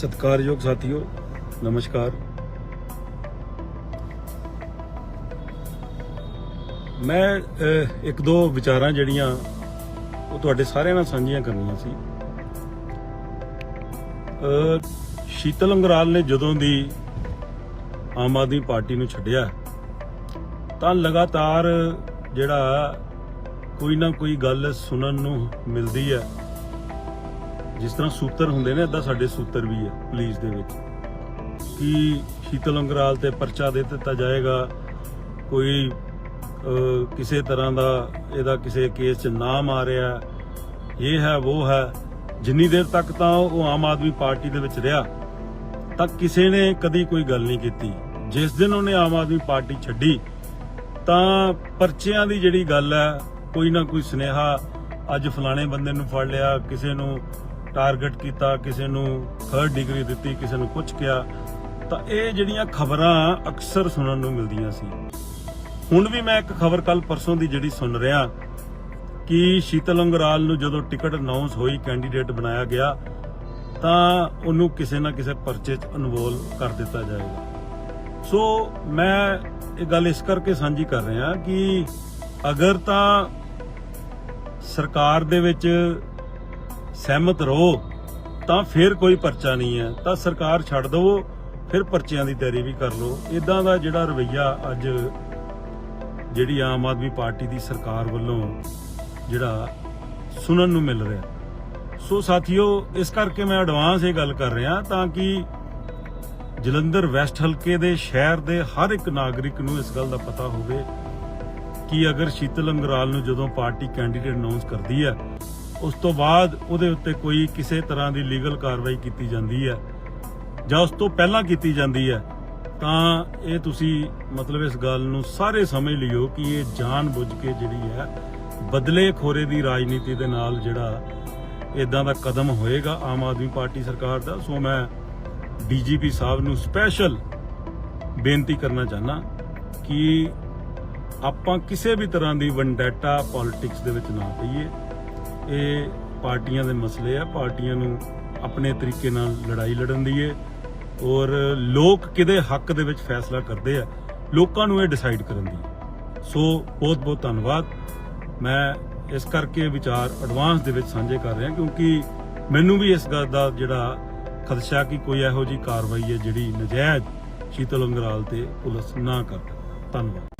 ਸਤਿਕਾਰਯੋਗ ਸਾਥੀਓ, ਨਮਸਕਾਰ। ਮੈਂ ਇੱਕ ਦੋ ਵਿਚਾਰਾਂ ਜਿਹੜੀਆਂ ਉਹ ਤੁਹਾਡੇ ਸਾਰਿਆਂ ਨਾਲ ਸਾਂਝੀਆਂ ਕਰਨੀਆਂ ਸੀ। ਸ਼ੀਤਲ ਅੰਗਰਾਲ ਨੇ ਜਦੋਂ ਦੀ ਆਮ ਆਦਮੀ ਪਾਰਟੀ ਨੂੰ ਛੱਡਿਆ, ਤਾਂ ਲਗਾਤਾਰ ਜਿਹੜਾ ਕੋਈ ਨਾ ਕੋਈ ਗੱਲ ਸੁਣਨ ਨੂੰ ਮਿਲਦੀ ਹੈ। ਜਿਸ ਤਰ੍ਹਾਂ ਸੂਤਰ ਹੁੰਦੇ ਨੇ, ਏਦਾਂ ਸਾਡੇ ਸੂਤਰ ਵੀ ਹੈ ਪੁਲਿਸ ਦੇ ਵਿੱਚ। ਕਿ ਸ਼ੀਤਲ ਅੰਗਰਾਲ ਤੇ ਪਰਚਾ ਦੇ ਦਿੱਤਾ ਜਾਏਗਾ, ਕੋਈ ਕਿਸੇ ਤਰ੍ਹਾਂ ਦਾ ਇਹਦਾ ਕਿਸੇ ਕੇਸ 'ਚ ਨਾਮ ਆ ਰਿਹਾ, ਇਹ ਹੈ, ਉਹ ਹੈ, ਜਿੰਨੀ ਦੇਰ ਤੱਕ ਤਾਂ ਉਹ ਆਮ ਆਦਮੀ ਪਾਰਟੀ ਦੇ ਵਿੱਚ ਰਿਹਾ ਤਾਂ ਕਿਸੇ ਨੇ ਕਦੀ ਕੋਈ ਗੱਲ ਨਹੀਂ ਕੀਤੀ। ਜਿਸ ਦਿਨ ਉਹਨੇ ਆਮ ਆਦਮੀ ਪਾਰਟੀ ਛੱਡੀ, ਤਾਂ ਪਰਚਿਆਂ ਦੀ ਜਿਹੜੀ ਗੱਲ ਹੈ, ਕੋਈ ਨਾ ਕੋਈ ਸੁਨੇਹਾ, ਅੱਜ ਫਲਾਣੇ ਬੰਦੇ ਨੂੰ ਫੜ ਲਿਆ, ਕਿਸੇ ਨੂੰ ਟਾਰਗੇਟ ਕੀਤਾ, ਕਿਸੇ ਨੂੰ ਥਰਡ ਡਿਗਰੀ ਦਿੱਤੀ, ਕਿਸੇ ਨੂੰ ਕੁਝ ਕਿਹਾ, ਤਾਂ ਇਹ ਜਿਹੜੀਆਂ ਖਬਰਾਂ ਅਕਸਰ ਸੁਣਨ ਨੂੰ ਮਿਲਦੀਆਂ ਸੀ। ਹੁਣ ਵੀ ਮੈਂ ਇੱਕ ਖਬਰ ਕੱਲ ਪਰਸੋਂ ਦੀ ਜਿਹੜੀ ਸੁਣ ਰਿਹਾ ਕਿ ਸ਼ੀਤਲ ਅੰਗਰਾਲ ਨੂੰ ਜਦੋਂ ਟਿਕਟ ਅਨਾਉਂਸ ਹੋਈ ਕੈਂਡੀਡੇਟ ਬਣਾਇਆ ਗਿਆ, ਤਾਂ ਉਹਨੂੰ ਕਿਸੇ ਨਾ ਕਿਸੇ ਪਰਚੇ 'ਚ ਇਨਵੋਲ ਕਰ ਦਿੱਤਾ ਜਾਏਗਾ। ਸੋ ਮੈਂ ਇਹ ਗੱਲ ਇਸ ਕਰਕੇ ਸਾਂਝੀ ਕਰ ਰਿਹਾ ਕਿ ਅਗਰ ਤਾਂ ਸਰਕਾਰ ਦੇ ਵਿੱਚ ਸਹਿਮਤ ਰਹੋ, ਤਾਂ ਫਿਰ ਕੋਈ ਪਰਚਾ ਨਹੀਂ ਹੈ। ਤਾਂ ਸਰਕਾਰ ਛੱਡ ਦਵੋ, ਫਿਰ ਪਰਚਿਆਂ ਦੀ ਤਿਆਰੀ ਵੀ ਕਰ ਲਓ। ਇਦਾਂ ਦਾ ਜਿਹੜਾ ਰਵਈਆ ਅੱਜ ਜਿਹੜੀ ਆਮ ਆਦਮੀ ਪਾਰਟੀ ਦੀ ਸਰਕਾਰ ਵੱਲੋਂ ਜਿਹੜਾ ਸੁਣਨ ਨੂੰ ਮਿਲ ਰਿਹਾ। ਸੋ ਸਾਥੀਓ, ਇਸ ਕਰਕੇ ਮੈਂ ਐਡਵਾਂਸ ਇਹ ਗੱਲ ਕਰ ਰਿਹਾ ਤਾਂ ਕਿ ਜਲੰਧਰ ਵੈਸਟ ਹਲਕੇ ਦੇ ਸ਼ਹਿਰ ਦੇ ਹਰ ਇੱਕ ਨਾਗਰਿਕ ਨੂੰ ਇਸ ਗੱਲ ਦਾ ਪਤਾ ਹੋਵੇ ਕਿ ਅਗਰ ਸ਼ੀਤਲ ਅੰਗਰਾਲ ਨੂੰ ਜਦੋਂ ਪਾਰਟੀ ਕੈਂਡੀਡੇਟ ਅਨਾਉਂਸ ਕਰਦੀ ਹੈ ਉਸ ਤੋਂ ਬਾਅਦ ਉਹਦੇ ਉੱਤੇ ਕੋਈ ਕਿਸੇ ਤਰ੍ਹਾਂ ਦੀ ਲੀਗਲ ਕਾਰਵਾਈ ਕੀਤੀ ਜਾਂਦੀ ਹੈ ਜਾਂ ਉਸ ਤੋਂ ਪਹਿਲਾਂ ਕੀਤੀ ਜਾਂਦੀ ਹੈ, ਤਾਂ ਇਹ ਤੁਸੀਂ ਮਤਲਬ ਇਸ ਗੱਲ ਨੂੰ ਸਾਰੇ ਸਮਝ ਲਿਓ ਕਿ ਇਹ ਜਾਣ ਬੁੱਝ ਕੇ ਜਿਹੜੀ ਹੈ, ਬਦਲੇ ਖੋਰੇ ਦੀ ਰਾਜਨੀਤੀ ਦੇ ਨਾਲ ਜਿਹੜਾ ਇਦਾਂ ਦਾ ਕਦਮ ਹੋਏਗਾ ਆਮ ਆਦਮੀ ਪਾਰਟੀ ਸਰਕਾਰ ਦਾ। ਸੋ ਮੈਂ ਡੀਜੀਪੀ ਸਾਹਿਬ ਨੂੰ ਸਪੈਸ਼ਲ ਬੇਨਤੀ ਕਰਨਾ ਚਾਹਨਾ ਕਿ ਆਪਾਂ ਕਿਸੇ ਵੀ ਤਰ੍ਹਾਂ ਦੀ ਵੰਡੈਟਾ ਪੋਲਿਟਿਕਸ ਦੇ ਵਿੱਚ ਨਾ ਪਈਏ। ਇਹ ਪਾਰਟੀਆਂ ਦੇ ਮਸਲੇ ਆ, ਪਾਰਟੀਆਂ ਨੂੰ ਆਪਣੇ ਤਰੀਕੇ ਨਾਲ ਲੜਾਈ ਲੜਨ ਦੀ ਏ ਔਰ ਲੋਕ ਕਿਹਦੇ ਹੱਕ ਦੇ ਵਿੱਚ ਫੈਸਲਾ ਕਰਦੇ ਆ, ਲੋਕਾਂ ਨੂੰ ਇਹ ਡਿਸਾਈਡ ਕਰਨ ਦੀ ਸੋ ਬਹੁਤ ਬਹੁਤ ਧੰਨਵਾਦ। ਮੈਂ ਇਸ ਕਰਕੇ ਵਿਚਾਰ ਐਡਵਾਂਸ ਦੇ ਵਿੱਚ ਸਾਂਝੇ ਕਰ ਰਿਹਾ ਕਿਉਂਕਿ ਮੈਨੂੰ ਵੀ ਇਸ ਗੱਲ ਦਾ ਜਿਹੜਾ ਖਦਸ਼ਾ ਕਿ ਕੋਈ ਇਹੋ ਜੀ ਕਾਰਵਾਈ ਹੈ ਜਿਹੜੀ ਨਜਾਇਜ਼ ਸ਼ੀਤਲ ਅੰਗਰਾਲ ਤੇ ਪੁਲਿਸ ਨਾ ਕਰ ਧੰਨਵਾਦ।